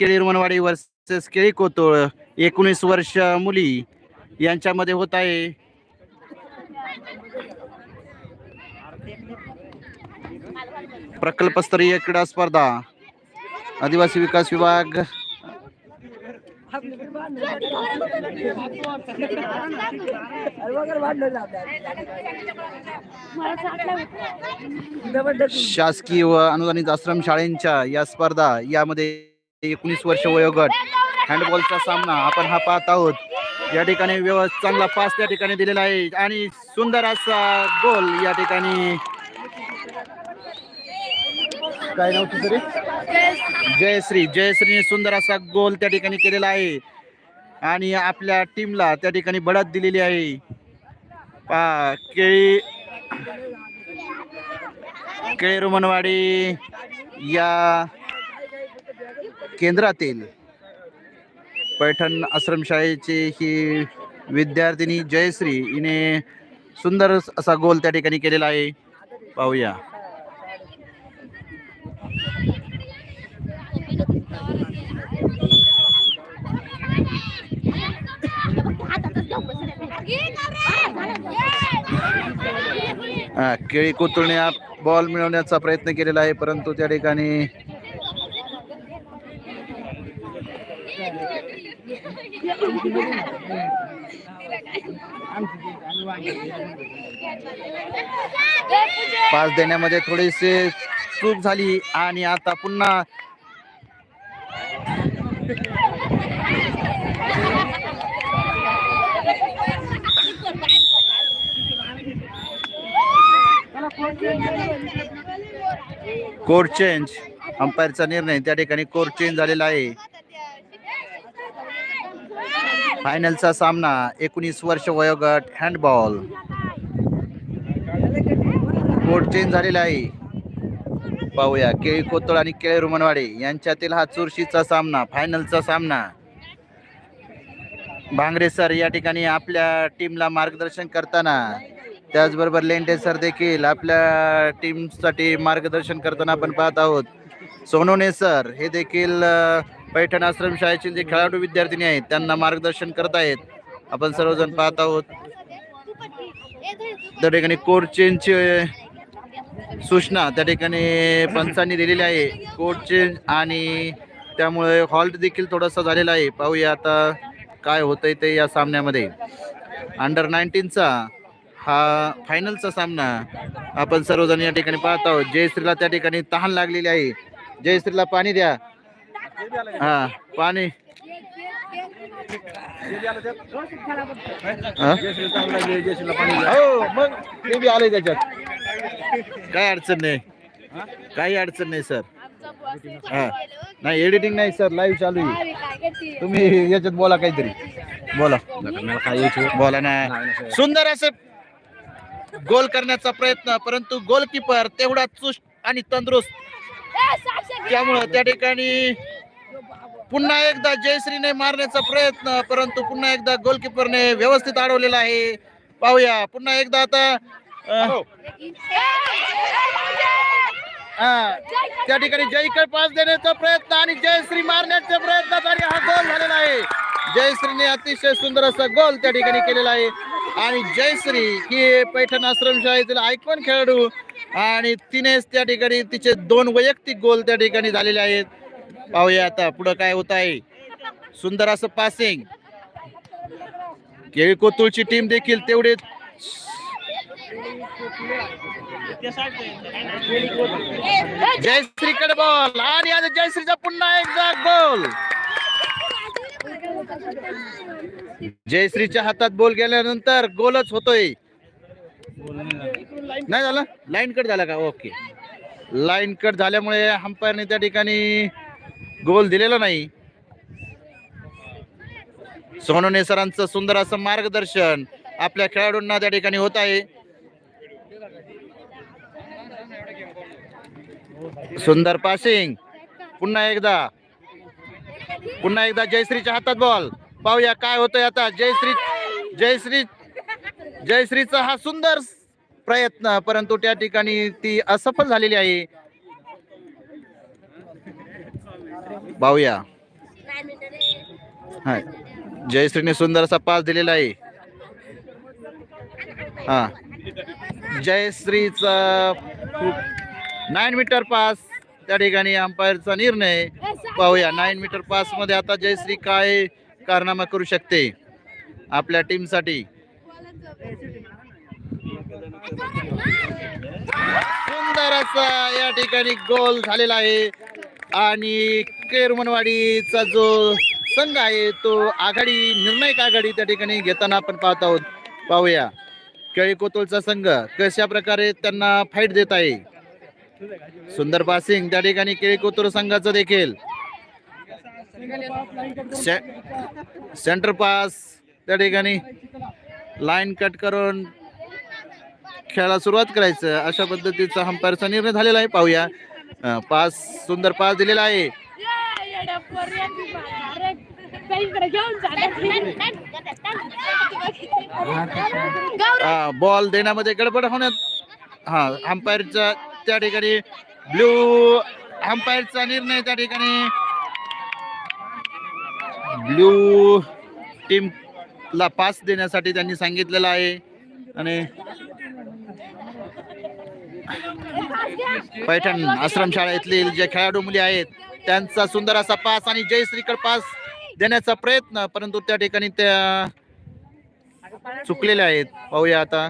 केळी रुमनवाडी वर्सेस केळी कोतोळ एकोणीस वर्ष मुली यांच्यामध्ये होत आहे. प्रकल्पस्तरीय क्रीडा स्पर्धा आदिवासी विकास विभाग. शासकीय व अनुदानित आश्रम शाळेंच्या या स्पर्धा यामध्ये एकोणीस वर्ष वयोगट हँडबॉलचा सामना आपण हा पाहत आहोत. या ठिकाणी व्यवस्थित चांगला पास त्या ठिकाणी दिलेला आहे आणि सुंदर असा गोल या ठिकाणी. काय नाव तरी जयश्री. जयश्रीने सुंदर असा गोल त्या ठिकाणी केलेला आहे. आणि आपल्या टीमला त्या ठिकाणी बढत दिलेली आहे. केळी केळी रुमनवाडी या केंद्रातील पैठण आश्रमशाळेची ही विद्यार्थिनी जयश्री हिने सुंदर असा गोल त्या ठिकाणी केलेला आहे. पाहूया. केळी कोतुळने बॉल मिळवण्याचा प्रयत्न केलेला आहे परंतु त्या ठिकाणी पास देण्यामध्ये थोडीशी चूक झाली आणि आता पुन्हा कोर्ट चेंज अंपायरचा निर्णय त्या ठिकाणी कोर्ट चेंज झालेला आहे. फायनलचा सामना एकोणीस वर्ष वयोगट हँडबॉल. कोर्ट चेंज झालेला आहे. पाहूया केळी कोतळ आणि केळी रुमनवाडे यांच्यातील हा चुरशीचा सामना फायनलचा सामना. भांगरे सर या ठिकाणी आपल्या टीमला मार्गदर्शन करताना त्याचबरोबर लेंडे सर देखील आपल्या टीमसाठी मार्गदर्शन करताना आपण पाहत आहोत. सोनोने सर हे देखील पैठण आश्रमशाळेचे जे खेळाडू विद्यार्थिनी आहेत त्यांना मार्गदर्शन करत आहेत. आपण सर्वजण पाहत आहोत. त्या ठिकाणी कोर्ट सूचना त्या ठिकाणी पंचांनी दिलेली आहे. कोर्ट चेंज आणि त्यामुळे हॉल्ट देखील थोडासा झालेला आहे. पाहूया आता काय होतंय ते या सामन्यामध्ये. अंडर नाईन्टीनचा हा फायनलचा सामना आपण सर्वजण या ठिकाणी पाहत आहोत. जयश्रीला त्या ठिकाणी तहान लागलेली आहे. जयश्रीला पाणी द्या. हा पाणी. हा? हो मग ते बी आलंय त्याच्यात. काय अडचण नाही. काही अडचण नाही सर. हा. नाही एडिटिंग नाही सर. लाईव्ह चालू आहे. तुम्ही याच्यात बोला काहीतरी. बोला. बोला ना. सुंदर असं गोल करण्याचा प्रयत्न परंतु गोलकीपर तेवढा चुस्त आणि तंदुरुस्त. त्यामुळं त्या ठिकाणी पुन्हा एकदा जयश्रीने मारण्याचा प्रयत्न परंतु पुन्हा एकदा गोलकीपरने व्यवस्थित अडवलेला आहे. पाहूया पुन्हा एकदा आता हा, त्या ठिकाणी जयकर पास देण्याचा प्रयत्न आणि जयश्री मारण्याच्या प्रयत्नात आणि हा गोल झालेला आहे. जयश्रीने अतिशय सुंदर असा गोल त्या ठिकाणी केलेला आहे. आणि जयश्री ही पैठण आश्रम शाळेतील आयकॉन खेळाडू आणि तिनेच त्या ठिकाणी तिचे दोन वैयक्तिक गोल त्या ठिकाणी झालेले आहेत. पाहूया आता पुढं काय होत आहे. सुंदर असं पासिंग केळी कोतुळची टीम देखील तेवढे जयश्रीकडे बॉल आणि आता जयश्रीचा पुन्हा एकदा गोल जयश्रीच्या हातात बोल गेल्यानंतर गोलच होतोय. नाही झालं? लाईन कट झाला का? ओके लाईन कट झाल्यामुळे हंपायरने त्या ठिकाणी गोल दिलेला नाही. सोनवणे सरांचं सुंदर असं मार्गदर्शन आपल्या खेळाडूंना त्या ठिकाणी होत आहे. सुंदर पासिंग पुन्हा एकदा. पुन्हा एकदा जयश्रीच्या हातात बॉल पाहूया काय होतंय आता. जयश्री जयश्री जयश्रीचा हा सुंदर प्रयत्न परंतु त्या ठिकाणी ती असफल झालेली आहे. पाहूया हा जयश्रीने सुंदर असा पास दिलेला आहे. हा. जयश्रीचा नाईन मीटर पास त्या ठिकाणी अंपायरचा निर्णय. पाहूया नाईन मीटर पासमध्ये आता जयश्री काय कारनामा करू शकते? आपल्या टीमसाठी सुंदर असा या ठिकाणी गोल झालेला आहे. आणि केरमनवाडीचा जो संघ आहे तो आघाडी निर्णायक आघाडी त्या ठिकाणी घेताना आपण पाहत आहोत. पाहूया. केळी कोतोलचा संघ कशा प्रकारे त्यांना फाईट देत आहे? सुंदर पासिंग त्या ठिकाणी केळी कोतोल संघाचं देखील. सेंटर पास त्या ठिकाणी. लाईन कट करून खेळाला सुरुवात करायचं. अशा पद्धतीचा अंपायरचा निर्णय झालेला आहे. पाहूया. पास सुंदर पास दिलेला आहे. हा बॉल देण्यामध्ये गडबड होण्यात हा अंपायरचा त्या ठिकाणी ब्ल्यू अंपायरचा निर्णय त्या ठिकाणी. ब्ल्यू टीम ला पास देण्यासाठी त्यांनी सांगितलेलं आहे. आणि पैठण आश्रम शाळेतील जे खेळाडू मुली आहेत त्यांचा सुंदर असा पास आणि जयश्रीकड पास देण्याचा प्रयत्न परंतु त्या ठिकाणी त्या चुकलेल्या आहेत. पाहूया आता.